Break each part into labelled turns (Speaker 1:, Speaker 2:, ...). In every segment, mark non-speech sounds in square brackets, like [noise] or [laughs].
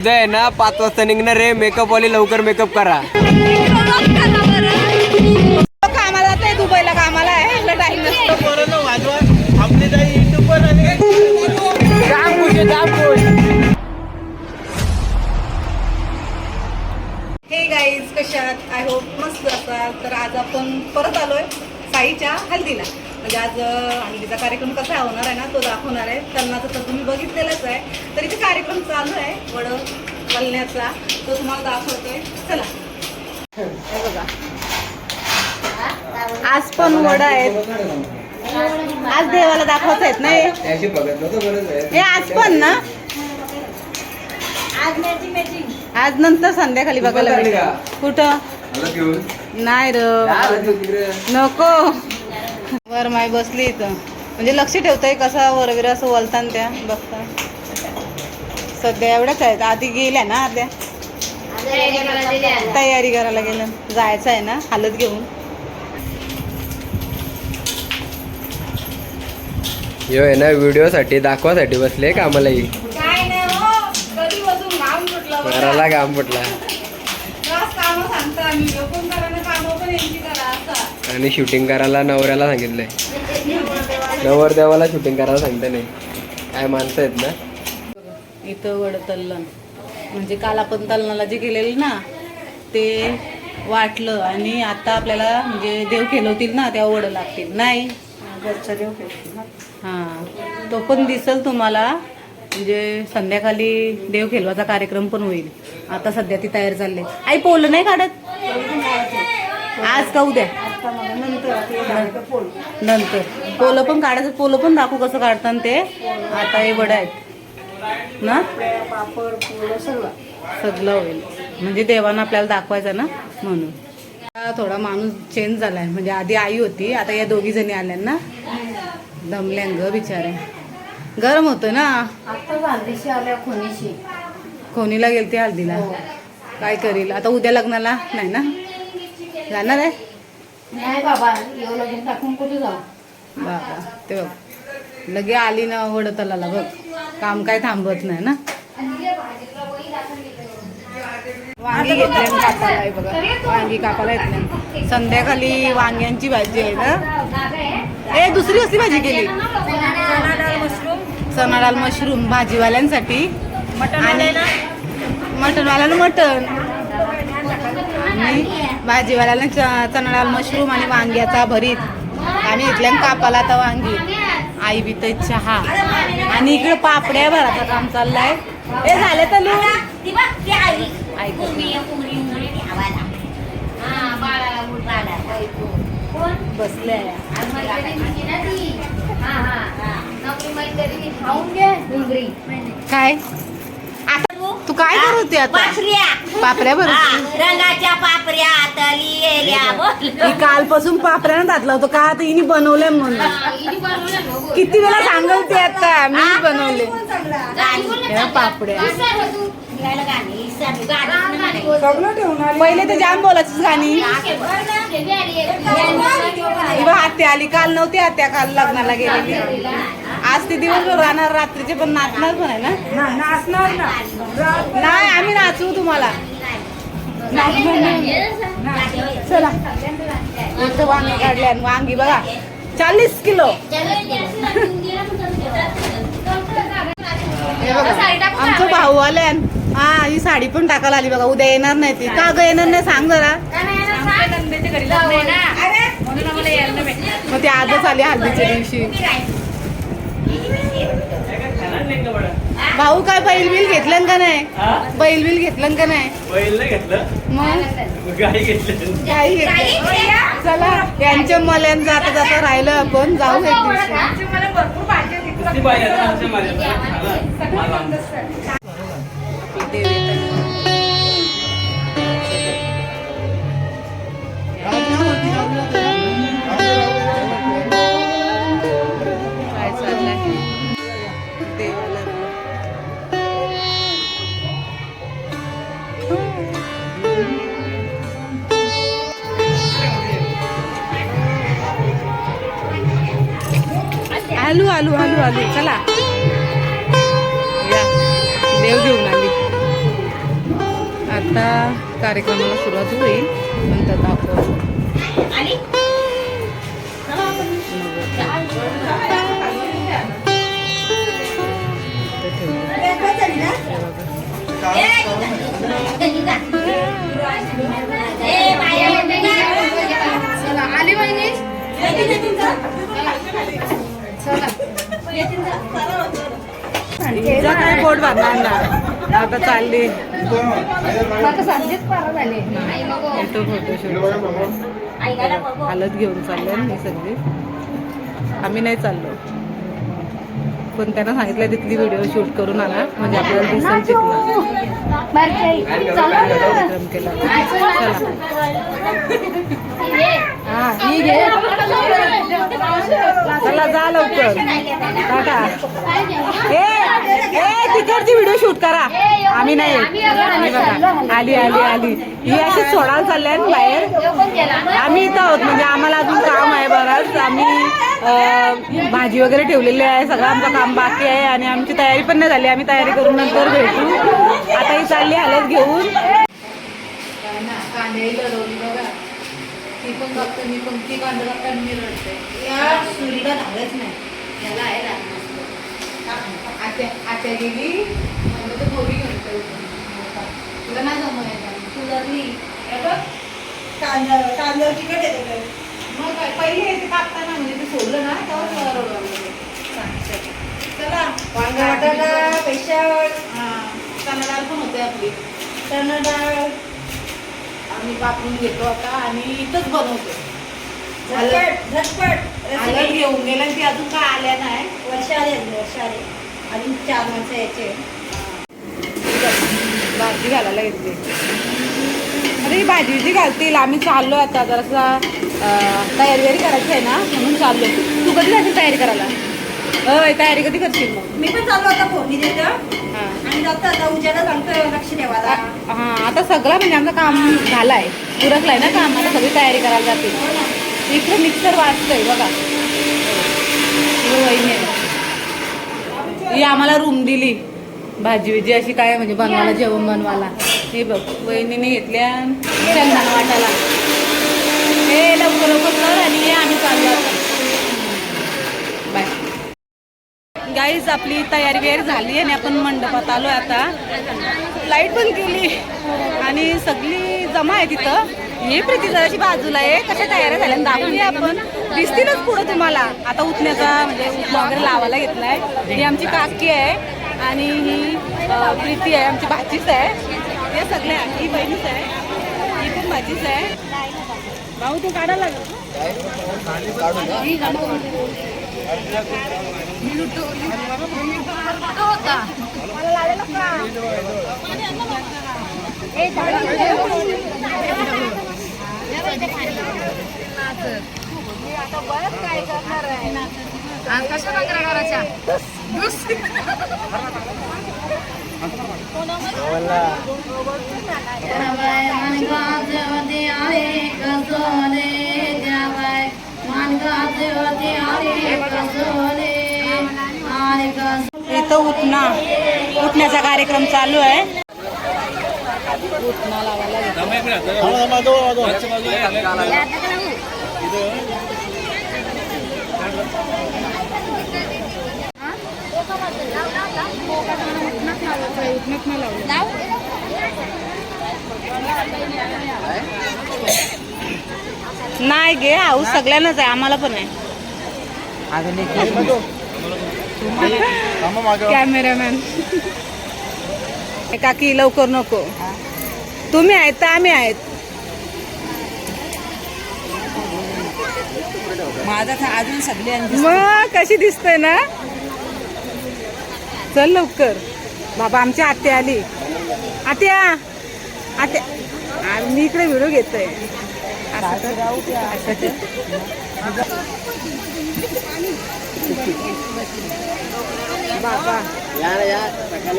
Speaker 1: उद्या आहे ना पाच वाजता निघणार रे मेकअप वाली लवकर मेकअप करा.
Speaker 2: कामाला ते दुबईला कामाला आहे आपला टाइम नसतो हे गाईज कशात आय होप मस्त असाल. तर आज आपण परत आलोय साईच्या हल्दीला म्हणजे आज अं, हल्दीचा कार्यक्रम कसा होणार आहे ना तो दाखवणार आहे. त्यांनाचं तर तुम्ही बघितलेलंच आहे. तर इथे कार्यक्रम चालू आहे वड वलण्याचा तो तुम्हाला दाखवतोय. चला. हे बघा आज पण वड आहेत. आज देवाला दाखवत आहेत नाही. हे आज पण ना? आज नंतर संध्याकाळी बघायला कुठं? नाही र. नको. वर माय बसली इथं. म्हणजे लक्ष ठेवताय कसा वरवीर असं वलतान त्या बघता. सध्या एवढ्याच आहेत आधी गेल्या ना आद्या तयारी करायला गेलं. जायचं आहे ना हालत घेऊन.
Speaker 1: यो आहे ना व्हिडिओ साठी दाखवासाठी बसले का आम्हाला ही घराला काम पटला आणि शूटिंग करायला नवऱ्याला सांगितलंय. नवर देवाला शूटिंग करायला सांगता नाही. काय माणसं आहेत ना?
Speaker 2: इथं वड तल्लन म्हणजे काल आपण तलनाला जे केलेलं ना ते वाटलं आणि आता आपल्याला म्हणजे देव खेळवतील ना तेव्हा वड लागतील. नाही? घरचा देव हां. तो पण दिसल तुम्हाला. म्हणजे संध्याकाळी देव खेळवाचा कार्यक्रम पण होईल. आता सध्या ती तयार चालली. आई पोलं नाही काढत? आज का उद्या? नंतर पोलं. पण काढायचं पोलं पण दाखवू कसं काढतात ते. आता हे वड आहेत. ना? सगळं. होईल. म्हणजे देवानं आपल्याला दाखवायचं ना? म्हणून. थोडा माणूस चेंज झालाय. म्हणजे आधी आई होती आता या दोघी जणी आल्या ना? दमल्या ग बिचारे. गरम होतं ना?
Speaker 3: आता गांधीशी आल्या खोनीशी.
Speaker 2: खोनीला गेलते हल्दीला. काय करील? आता उद्या लग्नाला? नाही ना? जाणार आहे?
Speaker 3: नाही बाबा येऊ लगीन टाकून कुठे जाऊ?
Speaker 2: बाबा ते बघ. लगे आली ना वडतलाला बघ. काम काय थांबत नाही ना? वांगी घेतल्या कापाला आहे बघा. वांगी कापाला येतल्या संध्याकाळी वांग्यांची भाजी आहे ना? ए दुसरी कसली भाजी केली? चना डाळ मशरूम भाजीवाल्यांसाठी. आणि मटनवाल्याला मटन आणि भाजीवाल्याला च- डाळ मशरूम आणि वांग्याचा भरीत. आणि इथल्या कापाला आता वांगी. आई बी तर चहा. आणि इकडे पापड्या भराचं काम चाललंय. ए झाले तर. बसले काय? तू काय करत होती आता पापड्या भरत
Speaker 3: रंगाच्या पापऱ्या तली
Speaker 2: मी कालपासून पापड्यानं घातला होतो का आता हिने बनवलंय म्हणून किती वेळा सांगल ते आता मी बनवले हे पापड्या पहिले तर जाम बोलायचीच गाणी इवा आत्या आली काल नव्हती आत्या काल लग्नाला गेलेली आज ते दिवसभर राहणार रात्रीचे पण नाचणार पण आहे ना? नाचणार ना. नाही आम्ही नाचवू तुम्हाला. चला. वांगी काढले आणि वांगी बघा. चाळीस किलो. हे बघा. आमचं भाऊ आले हा ही साडी पण टाकायला आली बघा. उद्या येणार नाही ती. का ग येणार नाही? सांग जरा. मग ती आजच आली हल्दीच्या दिवशी. भाऊ काय बैल बिल घेतलं का नाही? बैल बिल घेतलं का नाही?
Speaker 4: बैल नाही घेतलं.
Speaker 2: मग?
Speaker 4: गाई घेतलं.
Speaker 2: काही घेतलं. चला यांच्या मल्यान जाता जाता राहिलं आपण. जाऊ एक
Speaker 4: किती
Speaker 2: आलू आलू आलू आलू. चला. या. देव घेऊन आली. आता कार्यक्रमाला सुरुवात होईल. नंतर दाखव
Speaker 3: आली? आली
Speaker 2: काय पोट भरणार ना आता चालली फोटोशूट हालत घेऊन चालले मी सगळी. आम्ही नाही चाललो. पण त्यांना सांगितलं तिथली व्हिडिओ शूट करून आणा. म्हणजे आपल्याला दिसेल तिथला. कार्यक्रम केला. चला. हा ही घे. चला जा लवकर. टाटा ए ए तिकडची व्हिडिओ शूट करा. आम्ही नाही बघा. आली आली आली. ही अशी सोडायला चालल्या बाहेर. आम्ही इथं आहोत. म्हणजे आम्हाला अजून काम आहे बरंच आम्ही भाजी वगैरे ठेवलेली आहे सगळं आमचं काम बाकी आहे आणि आमची तयारी पण नाही झाली. आम्ही तयारी करून नंतर भेटू. आता ही चालली हालत घेऊन. कांदे लढवली बघा ती पण बघते मी पण ती कांदा बघता मी रडते या सुरीला धागच नाही याला आहे ना आत्या आत्या गेली म्हणलं तर थोडी घेऊन ठेवते. तुला नाही जमवायचं तुला नाही बघ
Speaker 5: कांदा कांदा तिकट येते काय
Speaker 2: मग पहिले ते कापताना म्हणजे ते सोडलं ना चला. चणा डाळ पण होते आपली.
Speaker 5: चणा डाळ.
Speaker 2: आम्ही कापून घेतो आता आणि इथंच बनवतो.
Speaker 5: झटपट झटपट
Speaker 2: आलं
Speaker 5: रेसिपी
Speaker 2: घेऊन गेल्या ती अजून काय आल्या नाही?
Speaker 5: वर्ष आले वर्ष आले अजून चार माणसं यायचे.
Speaker 2: भाजी घालायला घेतली. अरे भाजी जी घालतील. आम्ही चाललो आता. जरासा तयारी वगैरे करायची आहे ना म्हणून चाललो तू कधी जाशील तयारी करायला? होय तयारी कधी करशील मग?
Speaker 5: मी पण चाललो आता फोडणी देतं.
Speaker 2: हां.
Speaker 5: आणि जातो आता उद्याला सांगतोय लक्ष ठेवायला
Speaker 2: हा आता सगळं म्हणजे आमचं काम झालंय. उरकलाय ना काम आता सगळी तयारी करायला जाते इकडे मिक्सर वाजतोय बघा. ही. ही आम्हाला रूम दिली. भाजी विजी अशी काय म्हणजे बनवायला जेवण बनवायला. हे बघ वहिनीने घेतल्या वाटायला. हे लवकर लवकर आणि आम्ही चाललो बाय. गाईज आपली तयारी वगैरे झाली आणि आपण मंडपात आलो आता. लाइट पण केली. आणि सगळी जमा आहे तिथं. हे प्रतिसादाची बाजूला आहे. कशा तयार झाल्या दाखवूया आपण. दिसतीलच पुढं तुम्हाला. आता उठण्याचा म्हणजे उठणं वगैरे लावायला घेतलाय ही आमची काकी आहे आणि ही प्रीती आहे. आमची भाचीच आहे. हे सगळ्या ही बहिणीच आहे. ही पण भाचीच आहे. भाऊ तू काढायला लागला. [laughs] इथं उठणा उठण्याचा कार्यक्रम चालू आहे. उठणा लावायला नाही गे हाऊस सगळ्यांनाच आहे आम्हाला पण आहे. कॅमेरामॅन. काकी लवकर नको. तुम्ही आहेत तर आम्ही आहेत.
Speaker 5: माझा अजून सगळे
Speaker 2: मग कशी दिसतंय ना? चल लवकर. बाबा आमची आत्या आली. आत्या आत्या. आ, मी इकडे व्हिडिओ. असं कर. बाबा.
Speaker 1: या ना या सकाळी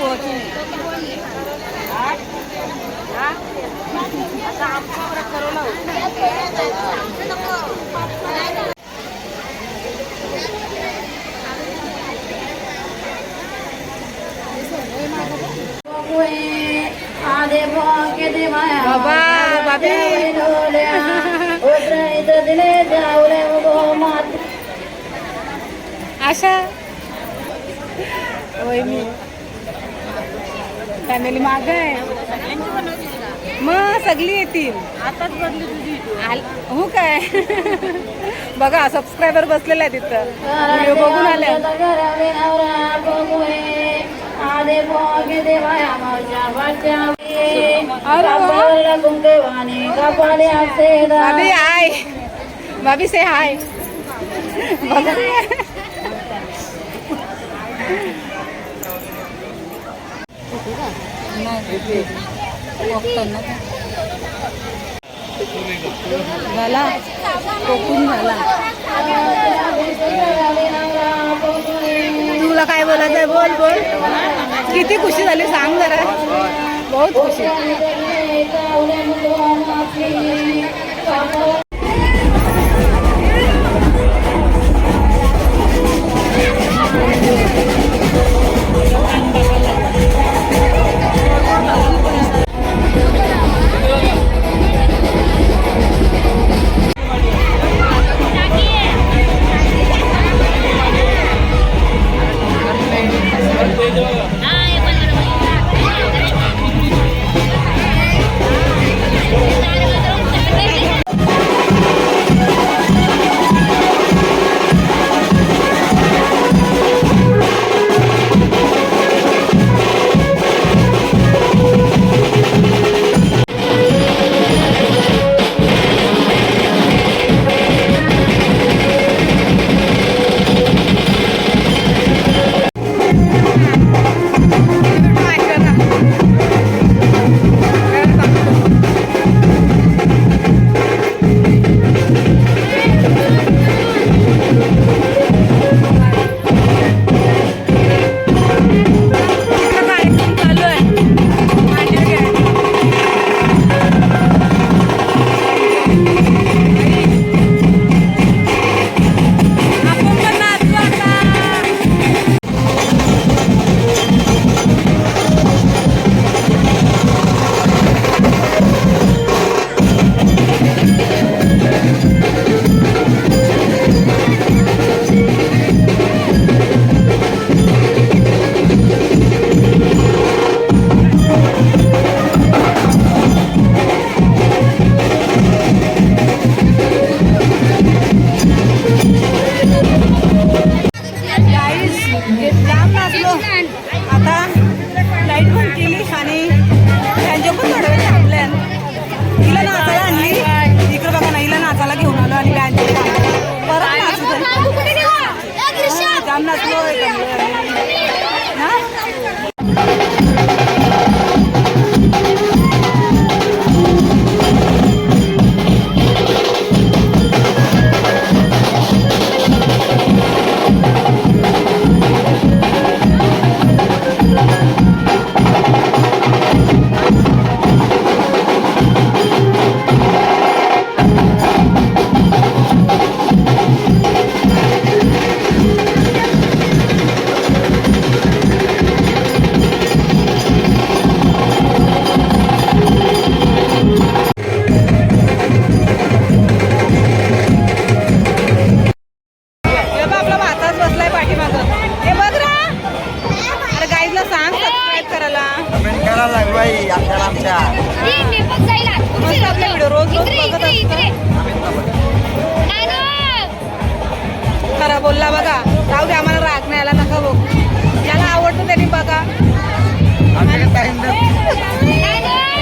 Speaker 1: होतो বাবা বাবি। আশা
Speaker 2: ওই মেয়ে। फॅमिली माग आहे. मग सगळी येतील. आताच बदली तुझी. हो काय? बघा सबस्क्रायबर बसलेला आहे तिथं व्हिडिओ बघून आल्या. भाभी हाय भाभी से हाय बघा. झाला कोकून झाला तुला काय बोलायचं आहे? बोल बोल. किती खुशी झाली सांग जरा. बहुत खुशी.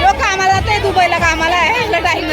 Speaker 2: लोक कामाला ते दुबईला कामाला आहे टाइम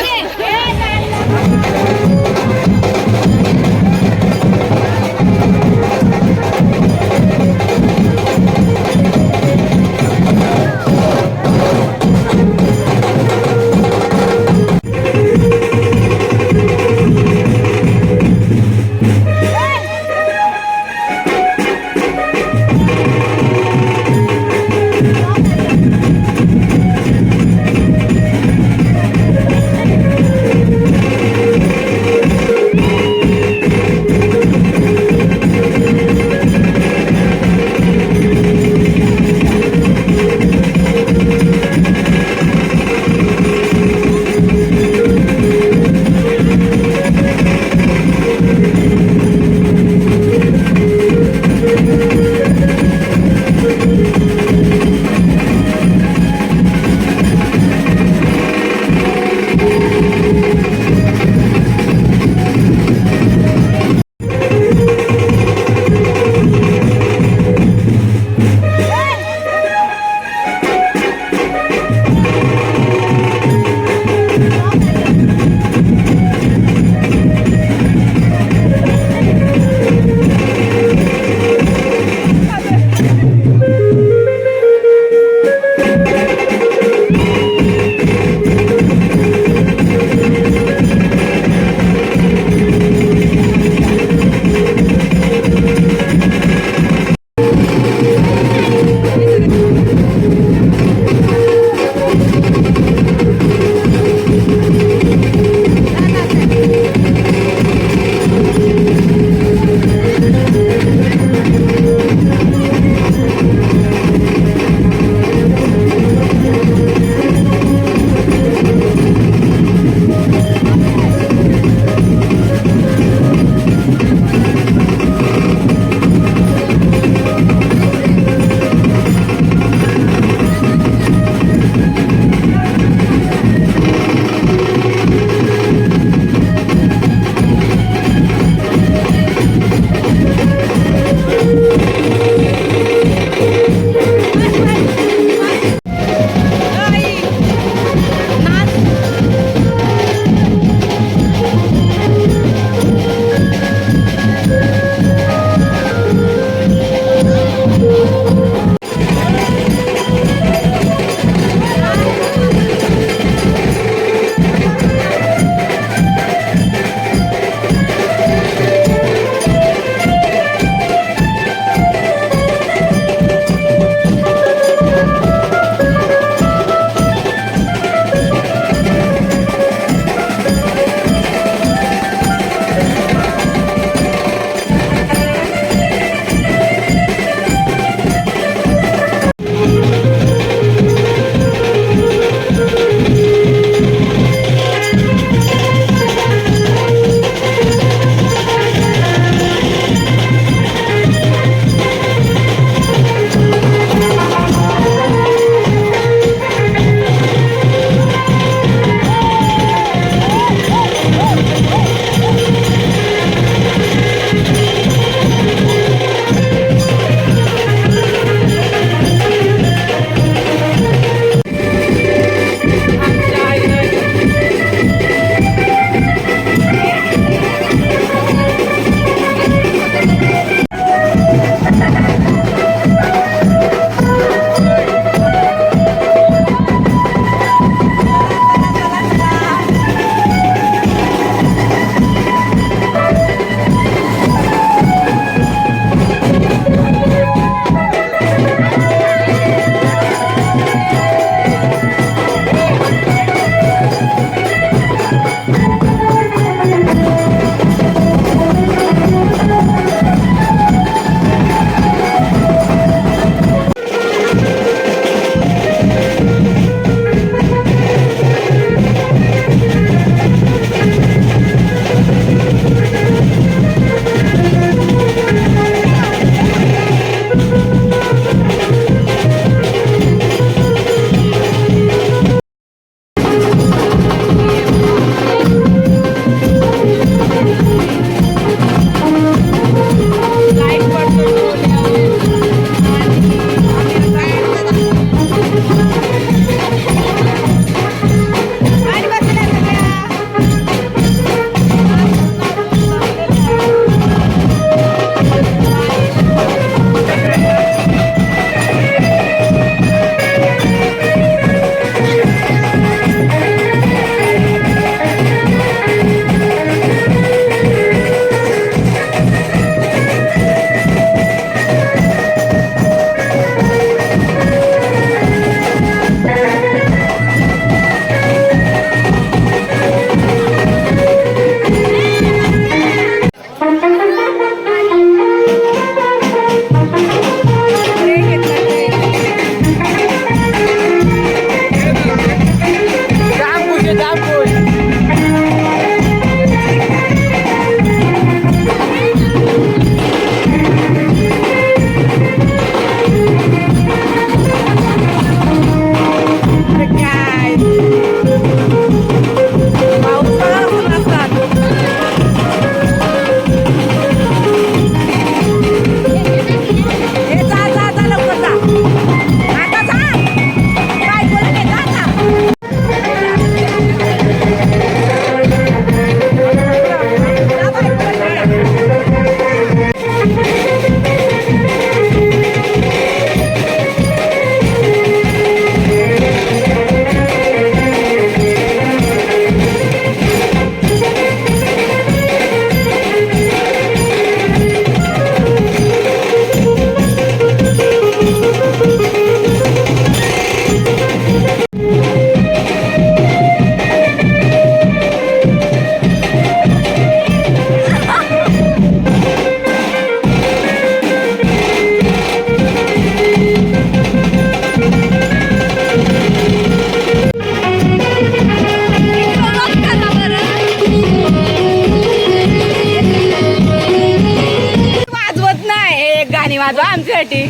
Speaker 2: एक गाणी वाजवा आमच्यासाठी.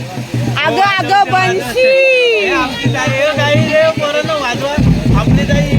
Speaker 2: अगं अगं बनशी
Speaker 6: आपली ताई आहे, ताई पोरांनो वाजवा. आपली ताई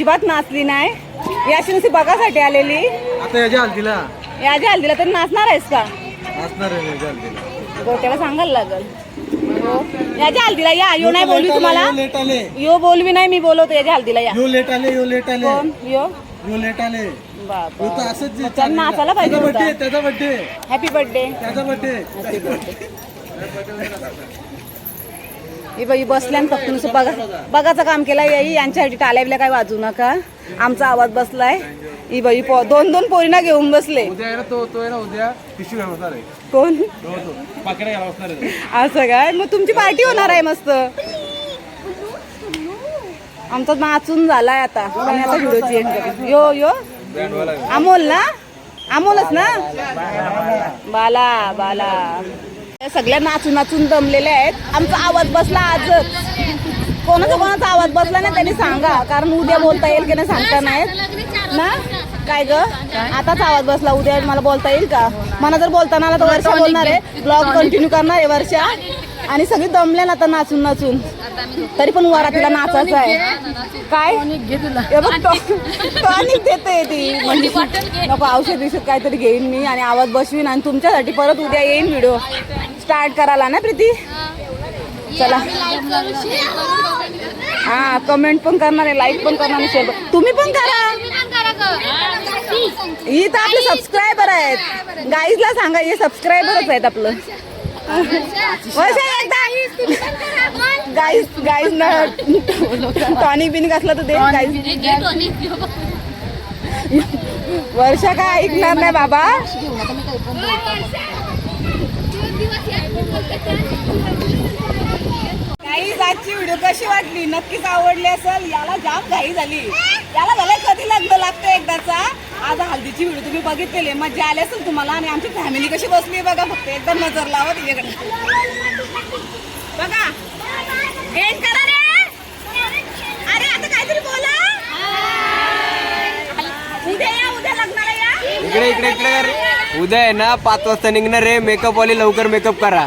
Speaker 2: अजिबात नाचली नाही. ही अशी नुसती बघासाठी आलेली.
Speaker 6: आता याच्या हल्दीला
Speaker 2: याच्या हल्दीला तर नाचणार आहेस का?
Speaker 6: असणार आहे याच्या हल्दीला
Speaker 2: गोट्याला सांगायला लागल. हो. याच्या हल्दीला या. यो नाही बोलवी तुम्हाला?
Speaker 6: यो लेट आले.
Speaker 2: यो बोलवी नाही मी बोलवतो याच्या हल्दीला या.
Speaker 6: यो लेट आले यो लेट आले.
Speaker 2: कोण? यो?
Speaker 6: यो लेट आले. असंच जे
Speaker 2: मग त्यांना नाचायला पाहिजे
Speaker 6: त्याचा
Speaker 2: होता.
Speaker 6: बड्डे त्याचा बड्डे
Speaker 2: हॅपी बर्थडे
Speaker 6: त्याचा बड्डे
Speaker 2: ही बाई बसल्या आणि फक्त नुसतं बघा. बघाचं काम केलं याई यांच्यासाठी टाल्या बिल्या काय वाजू नका. आमचा आवाज बसलाय. ही बाई पो दोन दोन पोरीना घेऊन बसले. कोण? असं काय मग तुमची पार्टी होणार आहे मस्त. आमचा नाचून झालाय आता. आता व्हिडिओची एंड करू यो यो. अमोल ना? अमोलच ना? बाला बाला. सगळ्या नाचून नाचून दमलेल्या आहेत. आमचा आवाज बसला आजच कोणाचा कोणाचा आवाज बसला नाही त्यांनी सांगा. कारण उद्या बोलता येईल की नाही सांगता नाहीत. ना? काय ग? आताच आवाज बसला. उद्या मला बोलता येईल का? मला जर बोलताना आला तर वर्षा बोलणार आहे. ब्लॉग कंटिन्यू करणार आहे वर्षा. आणि सगळी दमल्या ना आता नाचून नाचून. तरी पण वरातीला नाचायचं आहे. काय? हे बघ टॉनिक देते ती. म्हणजे नको औषध बिषध काहीतरी घेईन मी आणि आवाज बसवीन आणि तुमच्यासाठी परत उद्या येईन व्हिडिओ स्टार्ट करायला ना प्रीती? चला. हा कमेंट पण करणार आहे लाईक पण करणार आहे शेअर तुम्ही पण करा. ही तर आपले सबस्क्रायबर आहेत. गाईजला सांगा हे सबस्क्रायबरच आहेत आपलं. वर्षा एकदा गाईज गाईज ना. टॉनिक बिनिक असलं तर दे वर्षा काय ऐकणार नाही बाबा? काही आजची व्हिडिओ कशी वाटली? नक्कीच आवडली असेल. याला जाम घाई झाली. याला भले कधी लग्न लागतं एकदाचा. आज हल्दीची व्हिडिओ तुम्ही बघितलेली मजा आली असेल तुम्हाला. आणि आमची फॅमिली कशी बसली बघा फक्त. एकदम नजर लावा तिच्याकडे. बघा. एंड करा रे. अरे आता काहीतरी बोला. उद्या या उद्या लग्नाला या.
Speaker 1: इकडे इकडे इकडे. उद्या आहे ना पाच वाजता निघणार रे मेकअप वाली लवकर मेकअप करा.